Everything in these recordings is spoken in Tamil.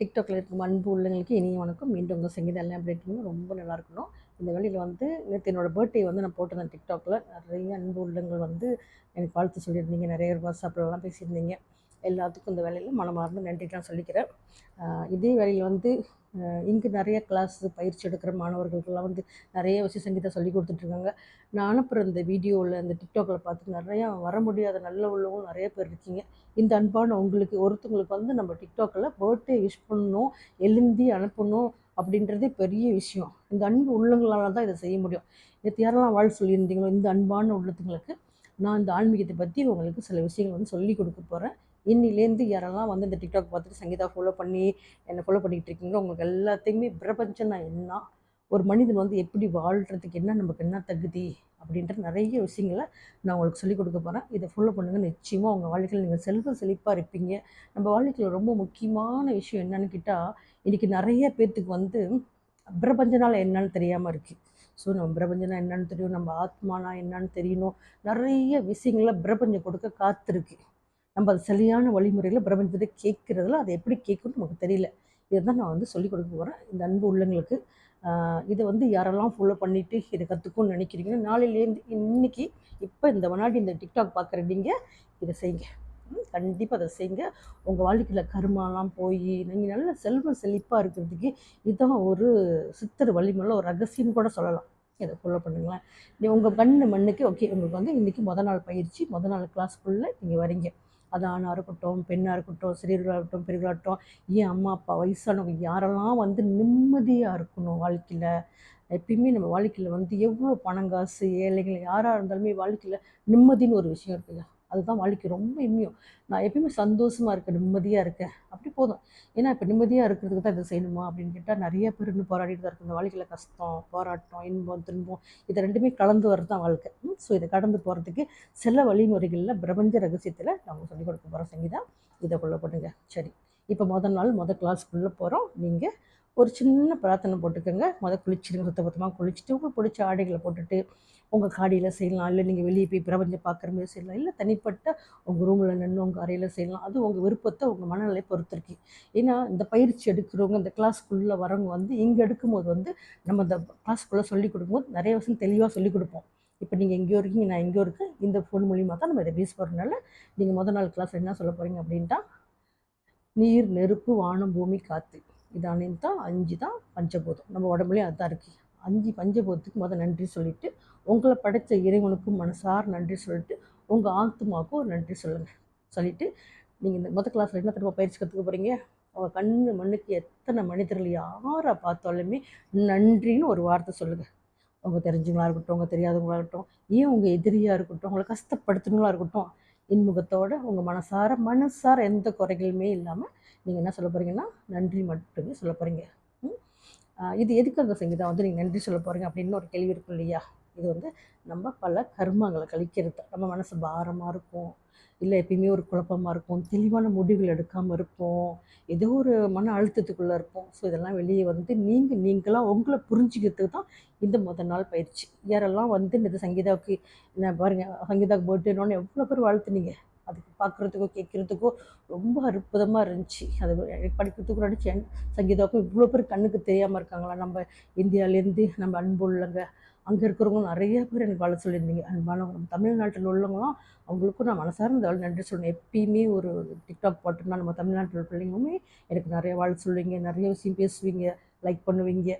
டிக்டாக்ல இருக்கும் அன்பு உள்ளங்களுக்கு இனிய வணக்கம். மீண்டும் உங்கள் சங்கீதம் எல்லாம் ரொம்ப நல்லா இருக்கணும். இந்த வேலையில் வந்து நேற்று என்னோடய பர்த்டே வந்து நான் போட்டிருந்தேன் டிக்டாக்ல நிறைய அன்பு உள்ளங்கள் வந்து எனக்கு வாழ்த்து சொல்லியிருந்தீங்க. நிறைய வாட்ஸ்அப்லலாம் பேசியிருந்தீங்க. எல்லாத்துக்கும் இந்த வேலையில் மனமார்ந்து நன்றி நான் சொல்லிக்கிறேன். இதே வேலையில் வந்து இங்கே இங்கு நிறைய கிளாஸ் பயிற்சி எடுக்கிற மாணவர்களுக்கெல்லாம் வந்து நிறைய விஷயம் சங்கீதம் சொல்லி கொடுத்துட்ருக்காங்க நான் அனுப்புகிற இந்த வீடியோவில் இந்த டிக்டாக்ல பார்த்து நிறையா வர முடியாத நல்ல உள்ளவங்க நிறைய பேர் இருக்கீங்க. இந்த அன்பான உங்களுக்கு ஒருத்தவங்களுக்கு வந்து நம்ம டிக்டாக்கில் பர்த்டே விஷ் பண்ணணும் எழுந்தி அனுப்பணும் அப்படின்றதே பெரிய விஷயம். இந்த அன்பு உள்ளங்களால் தான் இதை செய்ய முடியும். நேற்று யாரெல்லாம் வாழ் சொல்லியிருந்தீங்களோ இந்த அன்பான உள்ளத்துங்களுக்கு நான் இந்த ஆன்மீகத்தை பற்றி உங்களுக்கு சில விஷயங்கள் வந்து சொல்லி கொடுக்க போகிறேன் இன்னிலேருந்து யாரெல்லாம் வந்து இந்த டிக்டாக் பார்த்துட்டு சங்கீதா ஃபாலோ பண்ணி என்னை ஃபாலோ பண்ணிகிட்டு இருக்கீங்களோ உங்களுக்கு எல்லாத்தையுமே பிரபஞ்சம்னா என்ன? ஒரு மனிதன் வந்து எப்படி வாழ்கிறதுக்கு என்ன நமக்கு என்ன தகுதி அப்படின்ற நிறைய விஷயங்களை நான் உங்களுக்கு சொல்லிக் கொடுக்க போகிறேன் இதை ஃபாலோ பண்ணுங்கள் நிச்சயமாக உங்கள் வாழ்க்கையில் நீங்கள் செல்வ செழிப்பாக இருப்பீங்க. நம்ம வாழ்க்கையில் ரொம்ப முக்கியமான விஷயம் என்னன்னு கேட்டால் இன்றைக்கி நிறைய பேர்த்துக்கு வந்து பிரபஞ்சனால் என்னன்னு தெரியாமல் இருக்குது ஸோ நம்ம பிரபஞ்சனா என்னன்னு தெரியும் நம்ம ஆத்மானா என்னன்னு தெரியணும். நிறைய விஷயங்களை பிரபஞ்சம் கொடுக்க காத்திருக்கு. நம்ம அது சரியான வழிமுறையில் பிரபஞ்சத்தை கேட்குறதுல அதை எப்படி கேட்கணும்னு நமக்கு தெரியல. இதை தான் நான் வந்து சொல்லிக் கொடுக்க போகிறேன் இந்த அன்பு உள்ளங்களுக்கு இதை வந்து யாரெல்லாம் ஃபாலோ பண்ணிவிட்டு இதை கற்றுக்கும்னு நினைக்கிறீங்கன்னா நாளையிலேருந்து இன்னைக்கு இப்போ இந்த முன்னாடி இந்த டிக்டாக் பார்க்குற நீங்கள் இதை செய்யுங்க. கண்டிப்பாக அதை செய்யுங்க. உங்கள் வாழ்க்கையில் கருமாலாம் போய் நீங்கள் நல்ல செல்வம் செழிப்பாக இருக்கிறதுக்கு இதுதான் ஒரு சித்தர் வழிமுறை ஒரு ரகசியம் கூட சொல்லலாம். இதை ஃபாலோ பண்ணுங்களேன். நீ உங்கள் கண் மண்ணுக்கு ஓகே உங்களுக்கு வந்து இன்றைக்கி முத நாள் பயிற்சி முத நாள் கிளாஸ்க்குள்ளே நீங்கள் வரீங்க. அது ஆணாக இருக்கட்டும் பெண்ணாக இருக்கட்டும் சிறியர்களாக இருக்கட்டும் பெரியவர்களாகட்டும் ஏன் அம்மா அப்பா வயசானவங்க யாரெல்லாம் வந்து நிம்மதியாக இருக்கணும் வாழ்க்கையில்? எப்பயுமே நம்ம வாழ்க்கையில் வந்து எவ்வளோ பணம் காசு ஏழைகள் யாராக இருந்தாலுமே வாழ்க்கையில் நிம்மதின்னு ஒரு விஷயம் இருக்குல்ல அதுதான் வாழ்க்கை ரொம்ப இம்மியம் நான் எப்பயுமே சந்தோஷமாக இருக்கேன் நிம்மதியாக இருக்கேன். அப்படி போதும். ஏன்னா இப்போ நிம்மதியாக இருக்கிறதுக்கு தான் இதை செய்யணுமா அப்படின்னு கேட்டால் நிறைய பேர் இன்னும் போராடிட்டு தான் இருக்கு இந்த வாழ்க்கையில் கஷ்டம் போராட்டம் இன்பம் துன்பம் இதை ரெண்டுமே கலந்து வர்றது தான் வாழ்க்கை. ஸோ இதை கடந்து போகிறதுக்கு சில வழிமுறைகளில் பிரபஞ்ச ரகசியத்தில் நம்ம சொல்லிக் கொடுக்க போகிறோம் சங்கீதா. இதை கொள்ள பண்ணுங்க சரி. இப்போ முதல் நாள் முதல் கிளாஸ்க்குள்ளே போகிறோம் நீங்கள் ஒரு சின்ன பிரார்த்தனை போட்டுக்கோங்க. மொதல் குளிச்சிடுங்க சுத்த பத்தமாக குளிச்சுட்டு உங்களுக்கு பிடிச்ச ஆடைகளை போட்டுட்டு உங்கள் காடியில் செய்யலாம். இல்லை நீங்கள் வெளியே போய் பிரபஞ்சம் பார்க்குற மாதிரி செய்யலாம். இல்லை தனிப்பட்ட உங்கள் ரூமில் நின்று உங்கள் அறையில் செய்யலாம். அது உங்கள் விருப்பத்தை உங்கள் மனநிலை பொறுத்திருக்கு ஏன்னா இந்த பயிற்சி எடுக்கிறவங்க இந்த கிளாஸ்க்குள்ளே வரவங்க வந்து இங்கே எடுக்கும்போது வந்து நம்ம இந்த கிளாஸ்க்குள்ளே சொல்லிக் கொடுக்கும்போது நிறைய விஷயம் தெளிவாக சொல்லி கொடுப்போம். இப்போ நீங்கள் எங்கேயோ இருக்கீங்க நான் எங்கேயோ இருக்கேன். இந்த ஃபோன் மூலியமாக தான் நம்ம இதை பேச போகிறதுனால நீங்கள் முதல் நாள் கிளாஸ் என்ன சொல்ல போகிறீங்க அப்படின்ட்டா நீர் நெருப்பு வானம் பூமி காற்று. இது அனைத்து தான் அஞ்சு தான் பஞ்சபூதம். நம்ம உடம்புலையும் அதுதான் இருக்குது அஞ்சு பஞ்சபூதத்துக்கு முதல் நன்றி சொல்லிவிட்டு உங்களை படைத்த இறைவனுக்கும் மனசார் நன்றி சொல்லிட்டு உங்கள் ஆத்மாவுக்கும் ஒரு நன்றி சொல்லுங்கள் சொல்லிவிட்டு நீங்கள் இந்த மொதல் கிளாஸில் என்ன திரும்ப பயிற்சி கற்றுக்க போகிறீங்க உங்கள் கண்ணு மண்ணுக்கு எத்தனை மனிதர்கள் யாரை பார்த்தாலுமே நன்றின்னு ஒரு வார்த்தை சொல்லுங்கள் உங்கள் தெரிஞ்சவங்களா இருக்கட்டும் உங்கள் தெரியாதவங்களா இருக்கட்டும் ஏன் உங்கள் எதிரியாக இருக்கட்டும் உங்களை கஷ்டப்படுத்துனவங்களா இருக்கட்டும் இன்முகத்தோடு உங்கள் மனசார மனசார எந்த குறைகளுமே இல்லாமல் நீங்கள் என்ன சொல்ல போகிறீங்கன்னா நன்றி மட்டுமே சொல்ல போகிறீங்க இது எதுக்கு அந்த சங்கீதா வந்து நீங்கள் நன்றி சொல்ல போகிறீங்க அப்படின்னு ஒரு கேள்வி இருக்கும் இல்லையா? இது வந்து நம்ம பல கர்மங்களை கழிக்கிறது. நம்ம மனசு பாரமாக இருக்கும். இல்லை எப்பயுமே ஒரு குழப்பமாக இருக்கும். தெளிவான முடிவுகள் எடுக்காமல் இருப்போம். ஏதோ ஒரு மன அழுத்தத்துக்குள்ளே இருப்போம். ஸோ இதெல்லாம் வெளியே வந்து நீங்கள் நீங்களாக உங்களை புரிஞ்சுக்கிறதுக்கு தான் இந்த முதல் நாள் பயிற்சி. யாரெல்லாம் வந்து இந்த சங்கீதாவுக்கு என்ன பாருங்கள் சங்கீதாவுக்கு பர்த்டேனோன்னு எவ்வளோ பேர் வாழ்த்துனீங்க? அதுக்கு பார்க்குறதுக்கோ கேட்குறதுக்கோ ரொம்ப அற்புதமாக இருந்துச்சு. அது எனக்கு படிக்கிறதுக்கு நினச்சி சங்கீதாவுக்கும் இவ்வளோ பேர் கண்ணுக்கு தெரியாமல் இருக்காங்களா? நம்ம இந்தியாவிலேருந்து நம்ம அன்பு உள்ளங்க அங்கே இருக்கிறவங்க நிறைய பேர் எனக்கு வாழ சொல்லியிருந்தீங்க. அன்பானவங்க நம்ம தமிழ்நாட்டில் உள்ளவங்களாம் அவங்களுக்கும் நான் மனசார்ந்த நன்றி சொல்லணும். எப்பயுமே ஒரு டிக்டாக் போட்டோம்னா நம்ம தமிழ்நாட்டில் பிள்ளைங்களுமே எனக்கு நிறைய வாழ சொல்லுவீங்க. நிறைய விஷயம் பேசுவீங்க. லைக் பண்ணுவீங்க.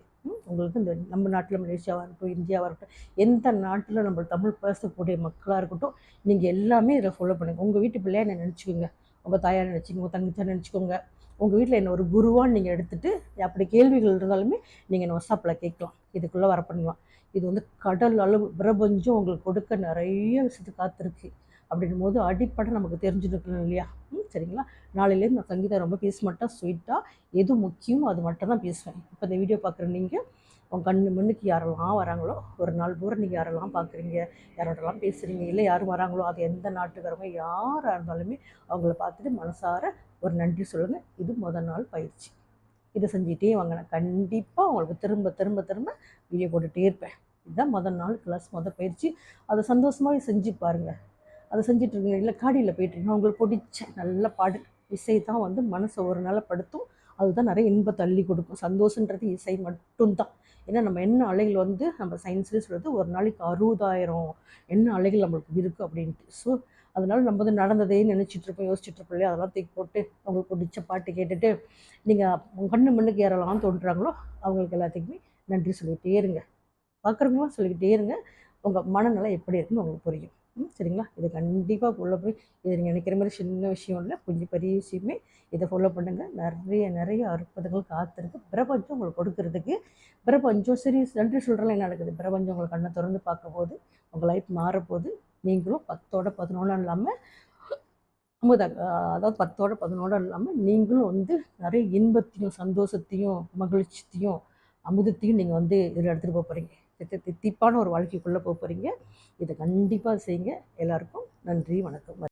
உங்களுக்கு இந்த நம்ம நாட்டில் மலேசியாவாக இருக்கட்டும் இந்தியாவாக இருக்கட்டும் எந்த நாட்டில் நம்ம தமிழ் பேசக்கூடிய மக்களாக இருக்கட்டும் நீங்கள் எல்லாமே இதில் ஃபாலோ பண்ணுங்கள் உங்கள் வீட்டு பிள்ளையா என்ன நினச்சிக்கோங்க. உங்கள் தாயார் நினச்சிக்கோங்க உங்கள் தங்கச்சியாக நினச்சிக்கோங்க. உங்கள் வீட்டில் என்ன ஒரு குருவான்னு நீங்கள் எடுத்துகிட்டு அப்படி கேள்விகள் இருந்தாலுமே நீங்கள் என்ன வாட்ஸ்அப்பில் கேட்கலாம். இதுக்குள்ளே வர பண்ணலாம் இது வந்து கடல் அளவு பிரபஞ்சம் உங்களுக்கு கொடுக்க நிறைய விஷயத்து காத்திருக்கு. அப்படின்னும் போது அடிப்படை நமக்கு தெரிஞ்சுருக்கணும் இல்லையா? ம் சரிங்களா? நாளையிலேருந்து நான் சங்கீதா ரொம்ப பேச மாட்டேன் ஸ்வீட்டாக எது முக்கியமோ அது மட்டும் தான் பேசுவேன். இப்போ இந்த வீடியோ பார்க்குற நீங்கள் உங்கள் கண் மண்ணுக்கு யாரெல்லாம் வராங்களோ ஒரு நாள் பூரா நீங்கள் யாரெல்லாம் பார்க்குறீங்க யாரோடலாம் பேசுகிறீங்க இல்லை யாரும் வராங்களோ அது எந்த நாட்டுக்காரங்க யாராக இருந்தாலுமே அவங்கள பார்த்துட்டு மனசார ஒரு நன்றி சொல்லுங்கள் இது முதல் நாள் பயிற்சி. இதை செஞ்சுட்டே வாங்க. நான் கண்டிப்பாக உங்களுக்கு திரும்ப திரும்ப திரும்ப வீடியோ போட்டுகிட்டே இருப்பேன். இதுதான் முதல் நாள் கிளாஸ் முதல் பயிற்சி. அதை சந்தோஷமாக செஞ்சு பாருங்கள் அதை செஞ்சுட்டு இருக்கீங்க இல்லை காடியில் போயிட்டுருக்கீங்க உங்களுக்கு பிடிச்ச நல்ல பாடு. இசை தான் வந்து மனசை ஒரு நாள் படுத்தும் அதுதான் நிறைய இன்பத்தை அள்ளி கொடுக்கும். சந்தோஷன்றது இசை மட்டும்தான். ஏன்னா நம்ம என்ன அலைகள் வந்து நம்ம சயின்ஸ்லேயே சொல்கிறது ஒரு நாளைக்கு அறுபதாயிரம் என்ன அலைகள் நம்மளுக்கு இருக்குது அப்படின்ட்டு. ஸோ அதனால் நம்ம வந்து நடந்ததே நினச்சிட்டு இருப்போம் யோசிச்சுட்டு இருப்போம் இல்லையா? அதெல்லாம் தூக்கி போட்டு அவங்களுக்கு பிடிச்ச பாட்டு கேட்டுட்டு நீங்கள் கண்ணு மண்ணுக்கு யாரெல்லாம் தோன்றுறாங்களோ அவங்களுக்கு எல்லாத்துக்குமே நன்றி சொல்லிகிட்டே இருங்க. பார்க்குறவங்களாம் சொல்லிக்கிட்டே இருங்க. உங்கள் மனநிலை எப்படி இருக்குன்னு உங்களுக்கு புரியும். சரிங்களா? இது கண்டிப்பாக ஃபாலோ போய் இது நீங்கள் நினைக்கிற மாதிரி சின்ன விஷயம் இல்லை கொஞ்சம் பெரிய விஷயமே இதை ஃபாலோ பண்ணுங்கள் நிறைய நிறைய அற்புதங்கள் காத்திருக்கு. பிரபஞ்சம் உங்களுக்கு கொடுக்கறதுக்கு பிரபஞ்சம் சரி நன்றி சொல்கிறலாம் என்ன நடக்குது? பிரபஞ்சம் உங்களை கண்ணை திறந்து பார்க்க போது உங்கள் லைஃப் மாறப்போகுது நீங்களும் பத்தோட பதினொன்று இல்லாமல் அமுத அதாவது பத்தோட பதினோட இல்லாமல் நீங்களும் வந்து நிறைய இன்பத்தையும் சந்தோஷத்தையும் மகிழ்ச்சியத்தையும் அமுதத்தையும் நீங்கள் வந்து இதில் எடுத்துகிட்டு போக போகிறீங்க தித்திப்பான ஒரு வாழ்க்கைக்குள்ளே போக போகிறீங்க இதை கண்டிப்பாக செய்யுங்க எல்லாருக்கும் நன்றி வணக்கம்.